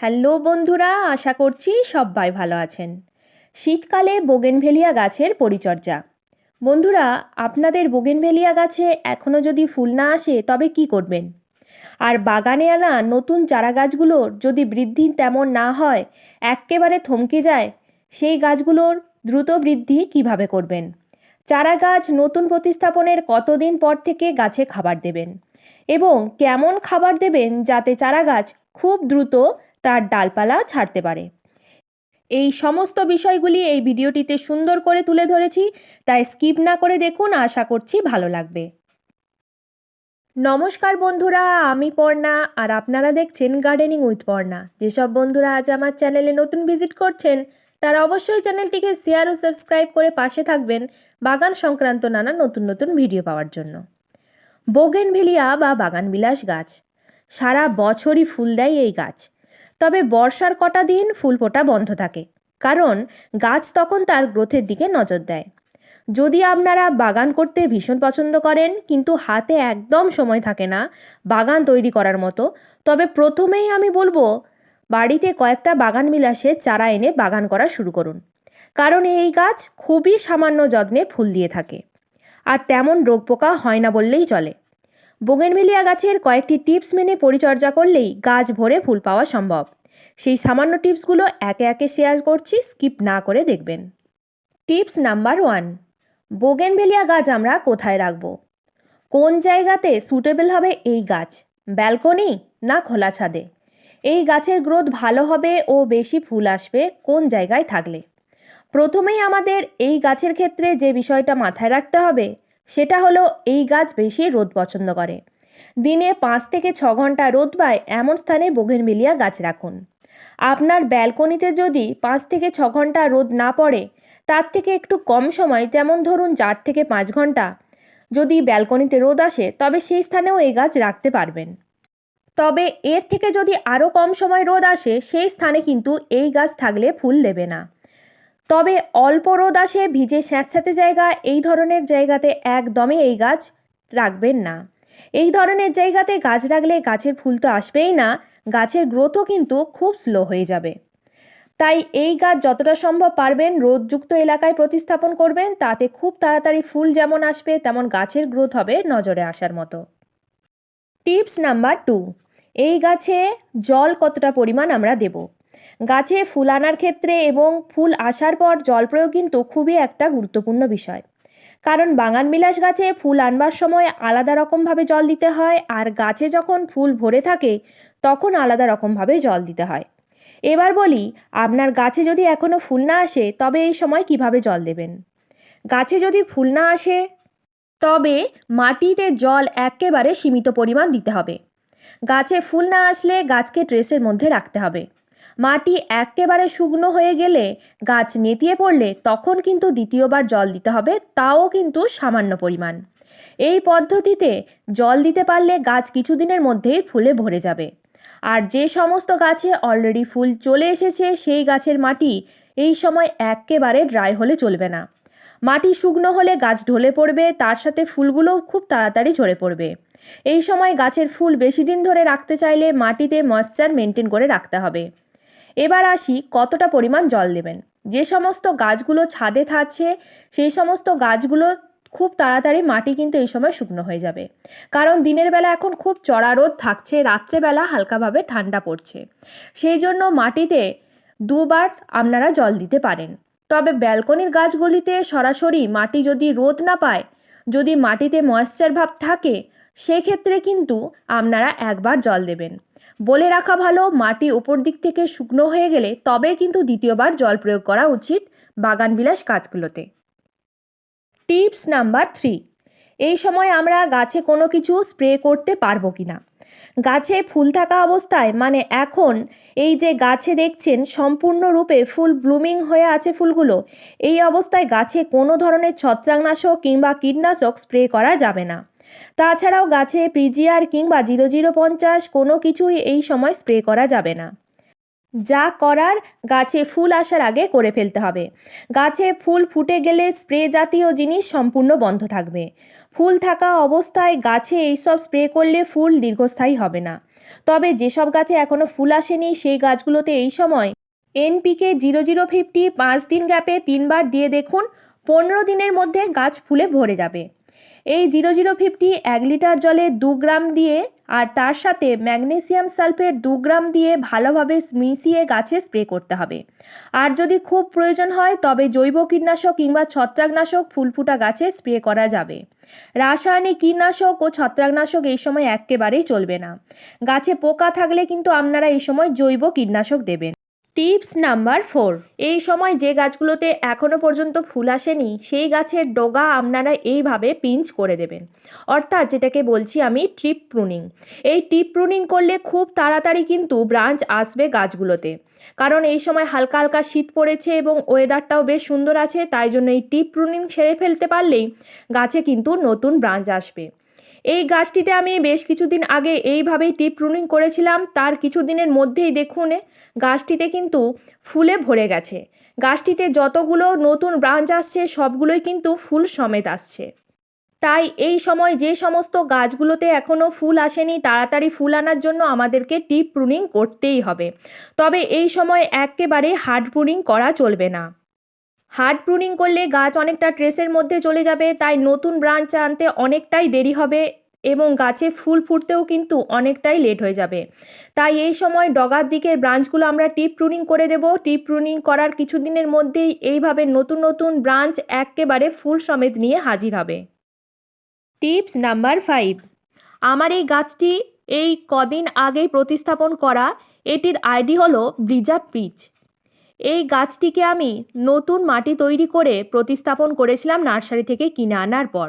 Hello বন্ধুরা, আশা করছি সবাই ভালো আছেন। শীতকালে বোগেনভেলিয়া গাছের পরিচর্যা। বন্ধুরা, আপনাদের বোগেনভেলিয়া গাছে এখনও যদি ফুল না আসে, তবে কি করবেন? আর বাগানে আনা নতুন চারা গাছগুলোর যদি বৃদ্ধি তেমন না হয়, এক্কেবারে থমকে যায়, সেই গাছগুলোর দ্রুত বৃদ্ধি কীভাবে করবেন? চারা গাছ নতুন প্রতিস্থাপনের কতদিন পর থেকে গাছে খাবার দেবেন? এবং কেমন খাবার দেবেন যাতে চারা গাছ খুব দ্রুত তার ডালপালা ছাড়তে পারে। এই সমস্ত বিষয়গুলি এই ভিডিওটিতে সুন্দর করে তুলে ধরেছি, তাই স্কিপ না করে দেখুন, আশা করছি ভালো লাগবে। নমস্কার বন্ধুরা, আমি পর্ণা, আর আপনারা দেখছেন গার্ডেনিং উইথ পর্ণা। যেসব বন্ধুরা আজ আমার চ্যানেলে নতুন ভিজিট করছেন, তারা অবশ্যই চ্যানেলটিকে শেয়ার ও সাবস্ক্রাইব করে পাশে থাকবেন বাগান সংক্রান্ত নানা নতুন নতুন ভিডিও পাওয়ার জন্য। বোগেনভেলিয়া বা বাগানবিলাস গাছ। সারা বছরই ফুল দেয় এই গাছ। তবে বর্ষার কটা দিন ফুল ফোটা বন্ধ থাকে। কারণ গাছ তখন তার গ্রোথের দিকে নজর দেয়। যদি আপনারা বাগান করতে ভীষণ পছন্দ করেন, কিন্তু হাতে একদম সময় থাকে না বাগান তৈরি করার মতো, তবে প্রথমেই আমি বলব, বাড়িতে কয়েকটা বাগান বিলাসে চারা এনে বাগান করা শুরু করুন। কারণ এই গাছ খুবই সামান্য যত্নে ফুল দিয়ে থাকে। আর তেমন রোগ পোকা হয় না বললেই চলে। বোগেনভেলিয়া গাছের কয়েকটি টিপস মেনে পরিচর্যা করলেই গাছ ভরে ফুল পাওয়া সম্ভব। সেই সামান্য টিপসগুলো একে একে শেয়ার করছি, স্কিপ না করে দেখবেন। টিপস নাম্বার ওয়ান, বোগেনভেলিয়া গাছ আমরা কোথায় রাখব? কোন জায়গাতে সুটেবল হবে এই গাছ? ব্যালকনি না খোলা ছাদে? এই গাছের গ্রোথ ভালো হবে ও বেশি ফুল আসবে কোন জায়গায় থাকলে? প্রথমেই আমাদের এই গাছের ক্ষেত্রে যে বিষয়টা মাথায় রাখতে হবে সেটা হলো এই গাছ বেশি রোদ পছন্দ করে। দিনে পাঁচ থেকে ছ ঘণ্টা রোদ পায় এমন স্থানে বোগেনভিলিয়া গাছ রাখুন। আপনার ব্যালকনিতে যদি পাঁচ থেকে ছ ঘণ্টা রোদ না পড়ে, তার থেকে একটু কম সময়, যেমন ধরুন চার থেকে পাঁচ ঘণ্টা, যদি ব্যালকনিতে রোদ আসে, তবে সেই স্থানেও এই গাছ রাখতে পারবেন। তবে এর থেকে যদি আরও কম সময় রোদ আসে, সেই স্থানে কিন্তু এই গাছ থাকলে ফুল দেবে না। তবে অল্প রোদ আসে, ভিজে স্যাঁতস্যাঁতে জায়গা, এই ধরনের জায়গাতে একদমই এই গাছ রাখবেন না। এই ধরনের জায়গাতে গাছ রাখলে গাছের ফুল তো আসবেই না, গাছের গ্রোথও কিন্তু খুব স্লো হয়ে যাবে। তাই এই গাছ যতটা সম্ভব পারবেন, রোদযুক্ত এলাকায় প্রতিস্থাপন করবেন, তাতে খুব তাড়াতাড়ি ফুল যেমন আসবে, তেমন গাছের গ্রোথ হবে নজরে আসার মতো। টিপস নাম্বার টু, এই গাছে জল কতটা পরিমাণ আমরা দেব? গাছে ফুল আনার ক্ষেত্রে এবং ফুল আসার পর জল প্রয়োগ কিন্তু খুবই একটা গুরুত্বপূর্ণ বিষয়। কারণ বাগানবিলাস গাছে ফুল আনবার সময় আলাদা রকমভাবে জল দিতে হয় আর গাছে যখন ফুল ভরে থাকে তখন আলাদা রকমভাবে জল দিতে হয়। এবার বলি, আপনার গাছে যদি এখনও ফুল না আসে, তবে এই সময় কীভাবে জল দেবেন? গাছে যদি ফুল না আসে, তবে মাটিতে জল একেবারে সীমিত পরিমাণ দিতে হবে। গাছে ফুল না আসলে গাছকে ট্রেসের মধ্যে রাখতে হবে। মাটি একেবারে শুকনো হয়ে গেলে গাছ নেতিয়ে পড়লে তখন কিন্তু দ্বিতীয়বার জল দিতে হবে, তাও কিন্তু সামান্য পরিমাণ। এই পদ্ধতিতে জল দিতে পারলে গাছ কিছুদিনের মধ্যেই ফুলে ভরে যাবে। আর যে সমস্ত গাছে অলরেডি ফুল চলে এসেছে, সেই গাছের মাটি এই সময় একেবারে ড্রাই হলে চলবে না। মাটি শুকনো হলে গাছ ঢলে পড়বে, তার সাথে ফুলগুলোও খুব তাড়াতাড়ি ঝরে পড়বে। এই সময় গাছের ফুল বেশি দিন ধরে রাখতে চাইলে মাটিতে ময়েশ্চার মেনটেন করে রাখতে হবে। এবার আসি কতটা পরিমাণ জল দেবেন। যে সমস্ত গাছগুলো ছাদে থাকছে, সেই সমস্ত গাছগুলো খুব তাড়াতাড়ি মাটি কিন্তু এই সময় শুকনো হয়ে যাবে। কারণ দিনের বেলা এখন খুব চড়া রোদ থাকছে, রাত্রেবেলা হালকাভাবে ঠান্ডা পড়ছে। সেই জন্য মাটিতে দুবার আপনারা জল দিতে পারেন। তবে ব্যালকনির গাছগুলিতে সরাসরি মাটি যদি রোদ না পায়, যদি মাটিতে ময়েশ্চার ভাব থাকে, সেক্ষেত্রে কিন্তু আপনারা একবার জল দেবেন। বলে রাখা ভালো, মাটি ওপর দিক থেকে শুকনো হয়ে গেলে তবে কিন্তু দ্বিতীয়বার জল প্রয়োগ করা উচিত বাগানবিলাস গাছগুলোতে টিপস নাম্বার থ্রি, এই সময় আমরা গাছে কোনো কিছু স্প্রে করতে পারব কি না গাছে ফুল থাকা অবস্থায় মানে এখন এই যে গাছে দেখছেন সম্পূর্ণরূপে ফুল ব্লুমিং হয়ে আছে ফুলগুলো, এই অবস্থায় গাছে কোনো ধরনের ছত্রাকনাশক কিংবা কীটনাশক স্প্রে করা যাবে না। তাছাড়াও গাছে পিজিআর কিংবা জিরো জিরো পঞ্চাশ কোনো কিছুই এই সময় স্প্রে করা যাবে না। যা করার গাছে ফুল আসার আগে করে ফেলতে হবে। গাছে ফুল ফুটে গেলে স্প্রে জাতীয় জিনিস সম্পূর্ণ বন্ধ থাকবে। ফুল থাকা অবস্থায় গাছে এইসব স্প্রে করলে ফুল দীর্ঘস্থায়ী হবে না। তবে যেসব গাছে এখনও ফুল আসেনি, সেই গাছগুলোতে এই সময় এনপিকে জিরো জিরো ফিফটি পাঁচ দিন গ্যাপে তিনবার দিয়ে দেখুন, পনেরো দিনের মধ্যে গাছ ফুলে ভরে যাবে। এই জিরো জিরো ফিফটি এক লিটার জলে দু গ্রাম দিয়ে আর তার সাথে ম্যাগনেসিয়াম সালফেট দু গ্রাম দিয়ে ভালোভাবে মিশিয়ে গাছে স্প্রে করতে হবে। আর যদি খুব প্রয়োজন হয়, তবে জৈব কীটনাশক কিংবা ছত্রাকনাশক ফুল ফুটা গাছে স্প্রে করা যাবে। রাসায়নিক কীটনাশক ও ছত্রাকনাশক এই সময় একেবারেই চলবে না। গাছে পোকা থাকলে কিন্তু আপনারা এই সময় জৈব কীটনাশক দেবেন। Tips number four. এই সময় যে গাছগুলোতে এখনও পর্যন্ত ফুল আসেনি, সেই গাছের ডগা আপনারা এইভাবে পিঞ্চ করে দেবেন। অর্থাৎ যেটাকে বলছি আমি ট্রিপ প্রুনিং। এই টিপ প্রুনিং করলে খুব তাড়াতাড়ি কিন্তু ব্রাঞ্চ আসবে গাছগুলোতে। কারণ এই সময় হালকা হালকা শীত পড়েছে এবং ওয়েদারটাও বেশ সুন্দর আছে, তাই জন্য এই টিপ প্রুনিং সেরে ফেলতে পারলেই গাছে কিন্তু নতুন ব্রাঞ্চ আসবে। এই গাছটিতে আমি বেশ কিছুদিন আগে এইভাবেই টিপ প্রুনিং করেছিলাম। তার কিছু দিনের মধ্যেই দেখুন, গাছটিতে কিন্তু ফুলে ভরে গেছে। গাছটিতে যতগুলো নতুন ব্রাঞ্চ আসছে, সবগুলোই কিন্তু ফুল সমেত আসছে। তাই এই সময় যে সমস্ত গাছগুলোতে এখনও ফুল আসেনি, তাড়াতাড়ি ফুল আনার জন্য আমাদেরকে টিপ প্রুনিং করতেই হবে। তবে এই সময় একেবারে হার্ড প্রুনিং করা চলবে না। হার্ড প্রুনিং করলে গাছ অনেকটা ট্রেসের মধ্যে চলে যাবে, তাই নতুন ব্রাঞ্চ আনতে অনেকটাই দেরি হবে এবং গাছে ফুল ফুটতেও কিন্তু অনেকটাই লেট হয়ে যাবে। তাই এই সময় ডগার দিকের ব্রাঞ্চগুলো আমরা টিপ প্রুনিং করে দেব। টিপ প্রুনিং করার কিছু দিনের মধ্যেই এইভাবে নতুন নতুন ব্রাঞ্চ একেবারে ফুল সমেত নিয়ে হাজির হবে। Tips number five. আমার এই গাছটি এই কদিন আগেই প্রতিস্থাপন করা, এটির আইডি হলো ব্রিজা পিচ। এই গাছটিকে আমি নতুন মাটি তৈরি করে প্রতিস্থাপন করেছিলাম নার্সারি থেকে কিনে আনার পর।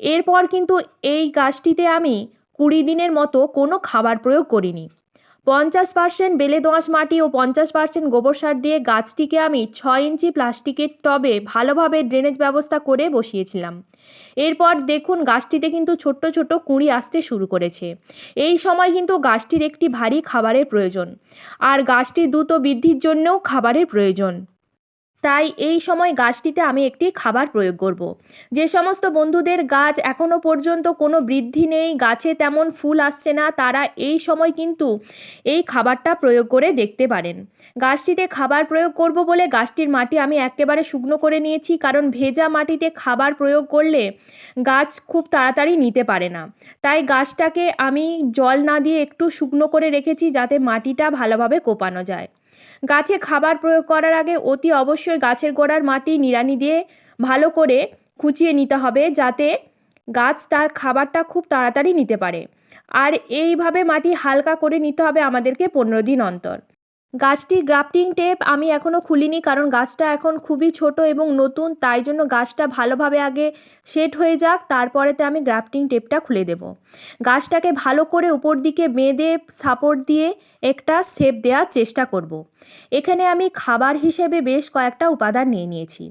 এরপর কিন্তু এই গাছটিতে আমি কুড়ি দিনের মতো কোনো খাবার প্রয়োগ করিনি। পঞ্চাশ পার্সেন্ট বেলে দোঁয়াশ মাটি ও পঞ্চাশ পার্সেন্ট গোবর সার দিয়ে গাছটিকে আমি ছয় ইঞ্চি প্লাস্টিকের টবে ভালোভাবে ড্রেনেজ ব্যবস্থা করে বসিয়েছিলাম। এরপর দেখুন গাছটিতে কিন্তু ছোট্ট ছোট্ট কুঁড়ি আসতে শুরু করেছে। এই সময় কিন্তু গাছটির একটি ভারী খাবারের প্রয়োজন। আর গাছটির দ্রুত বৃদ্ধির জন্যও খাবারের প্রয়োজন। তাই এই সময় গাছটিতে আমি একটি খাবার প্রয়োগ করব। যে সমস্ত বন্ধুদের গাছ এখনও পর্যন্ত কোনো বৃদ্ধি নেই, গাছে তেমন ফুল আসছে না, তারা এই সময় কিন্তু এই খাবারটা প্রয়োগ করে দেখতে পারেন। গাছটিতে খাবার প্রয়োগ করব বলে গাছটির মাটি আমি একেবারে শুকনো করে নিয়েছি, কারণ ভেজা মাটিতে খাবার প্রয়োগ করলে গাছ খুব তাড়াতাড়ি নিতে পারে না। তাই গাছটাকে আমি জল না দিয়ে একটু শুকনো করে রেখেছি যাতে মাটিটা ভালোভাবে কোপানো যায়। গাছে খাবার প্রয়োগ করার আগে অতি অবশ্যই গাছের গোড়ার মাটি নিড়ানি দিয়ে ভালো করে খুঁচিয়ে নিতে হবে যাতে গাছ তার খাবারটা খুব তাড়াতাড়ি নিতে পারে। আর এইভাবে মাটি হালকা করে নিতে হবে আমাদেরকে পনেরো দিন অন্তর। গাছটি গ্রাফটিং টেপ আমি এখনও খুলিনি কারণ গাছটা এখন খুবই ছোট এবং নতুন, তাই জন্য গাছটা ভালোভাবে আগে সেট হয়ে যাক, তারপরেতে আমি গ্রাফটিং টেপটা খুলে দেব। গাছটাকে ভালো করে উপর দিকে বেঁধে সাপোর্ট দিয়ে একটা শেপ দেওয়ার চেষ্টা করব। এখানে আমি খাবার হিসেবে বেশ কয়েকটা উপাদান নিয়ে নিয়েছি,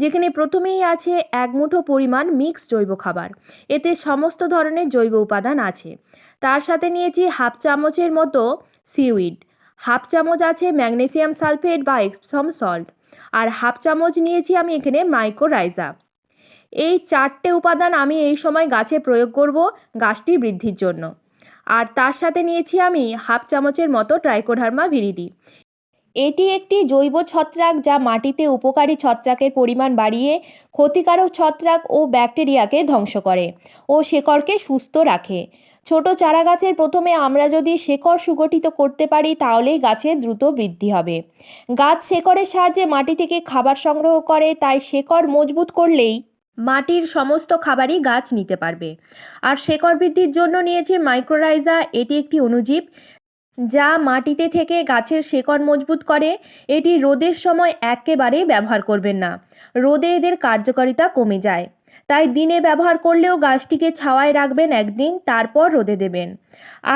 যেখানে প্রথমেই আছে এক মুঠো পরিমাণ মিক্স জৈব খাবার। এতে সমস্ত ধরনের জৈব উপাদান আছে। তার সাথে নিয়েছি হাফ চামচের মতো সিউইড। হাফ চামচ আছে ম্যাগনেসিয়াম সালফেট বা এক্সম সল্ট। আর হাফ চামচ নিয়েছি আমি এখানে মাইক্রোরাইজা এই চারটে উপাদান আমি এই সময় গাছে প্রয়োগ করব গাছটি বৃদ্ধির জন্য। আর তার সাথে নিয়েছি আমি হাফ চামচের মতো ট্রাইকোডার্মা ভিরিডি এটি একটি জৈব ছত্রাক যা মাটিতে উপকারী ছত্রাকের পরিমাণ বাড়িয়ে ক্ষতিকারক ছত্রাক ও ব্যাকটেরিয়াকে ধ্বংস করে ও শেকড়কে সুস্থ রাখে। ছোট চারা গাছের প্রথমে আমরা যদি শেকড় সুগঠিত করতে পারি, তাহলেই গাছের দ্রুত বৃদ্ধি হবে। গাছ শেকড়ের সাহায্যে মাটি থেকে খাবার সংগ্রহ করে, তাই শেকড় মজবুত করলেই মাটির সমস্ত খাবারই গাছ নিতে পারবে। আর শেকড় বৃদ্ধির জন্য নিয়েছে মাইক্রোরাইজা এটি একটি অণুজীব, যা মাটিতে থেকে গাছের শেকড় মজবুত করে। এটি রোদের সময় একেবারেই ব্যবহার করবেন না। রোদে এদের কার্যকারিতা কমে যায়। তাই দিনে ব্যবহার করলেও গাছটিকে ছাওয়ায় রাখবেন একদিন, তারপর রোদে দেবেন।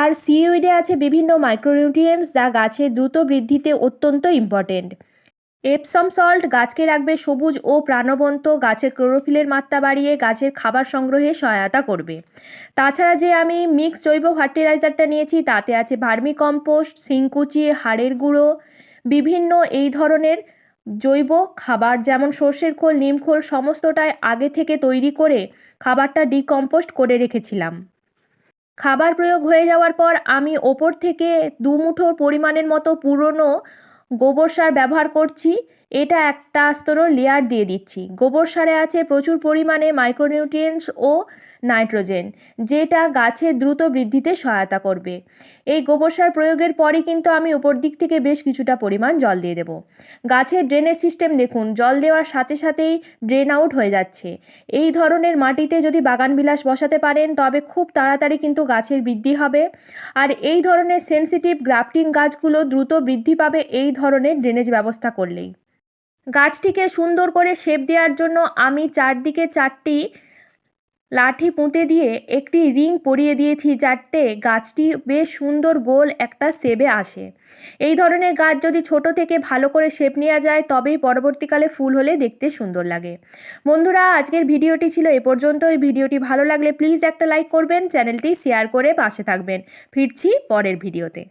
আর সিউইডে আছে বিভিন্ন মাইক্রোনিউট্রিয়েন্টস যা গাছের দ্রুত বৃদ্ধিতে অত্যন্ত ইম্পর্টেন্ট। এপসম সল্ট গাছকে রাখবে সবুজ ও প্রাণবন্ত, গাছের ক্লোরোফিলের মাত্রা বাড়িয়ে গাছের খাবার সংগ্রহে সহায়তা করবে। তাছাড়া যে আমি মিক্স জৈব ফার্টিলাইজারটা নিয়েছি, তাতে আছে ভার্মি কম্পোস্ট সিংকুচি হাড়ের গুঁড়ো, বিভিন্ন এই ধরনের জৈব খাবার যেমন সর্ষের খোল, নিম খোল সমস্তটাই আগে থেকে তৈরি করে খাবারটা ডিকম্পোস্ট করে রেখেছিলাম। খাবার প্রয়োগ হয়ে যাওয়ার পর আমি ওপর থেকে দু মুঠো পরিমাণের মতো পুরনো গোবর সার ব্যবহার করছি। এটা একটা স্তর লেয়ার দিয়ে দিচ্ছি। গোবর সারে আছে প্রচুর পরিমাণে মাইক্রোনিউট্রিয়েন্টস ও নাইট্রোজেন যেটা গাছের দ্রুত বৃদ্ধিতে সহায়তা করবে। এই গোবর সার প্রয়োগের পরই কিন্তু আমি উপর দিক থেকে বেশ কিছুটা পরিমাণ জল দিয়ে দেবো। গাছের ড্রেনের সিস্টেম দেখুন, জল দেওয়ার সাথে সাথেই ড্রেন আউট হয়ে যাচ্ছে। এই ধরনের মাটিতে যদি বাগানবিলাস বসাতে পারেন, তবে খুব তাড়াতাড়ি কিন্তু গাছের বৃদ্ধি হবে। আর এই ধরনের সেনসিটিভ গ্রাফটিং গাছগুলো দ্রুত বৃদ্ধি পাবে এই ধরনের ড্রেনেজ ব্যবস্থা করলেই। গাছটিকে সুন্দর করে শেপ দেওয়ার জন্য আমি চারদিকে চারটি লাঠি পুঁতে দিয়ে একটি রিং পরিয়ে দিয়েছি যাতে গাছটি বেশ সুন্দর গোল একটা শেপে আসে। এই ধরনের গাছ যদি ছোট থেকে ভালো করে শেপ নেওয়া যায়, তবেই পরবর্তীকালে ফুল হলে দেখতে সুন্দর লাগে। বন্ধুরা, আজকের ভিডিওটি ছিল এ পর্যন্ত এই ভিডিওটি ভালো লাগলে প্লিজ একটা লাইক করবেন, চ্যানেলটি শেয়ার করে পাশে থাকবেন। ফিরছি পরের ভিডিওতে।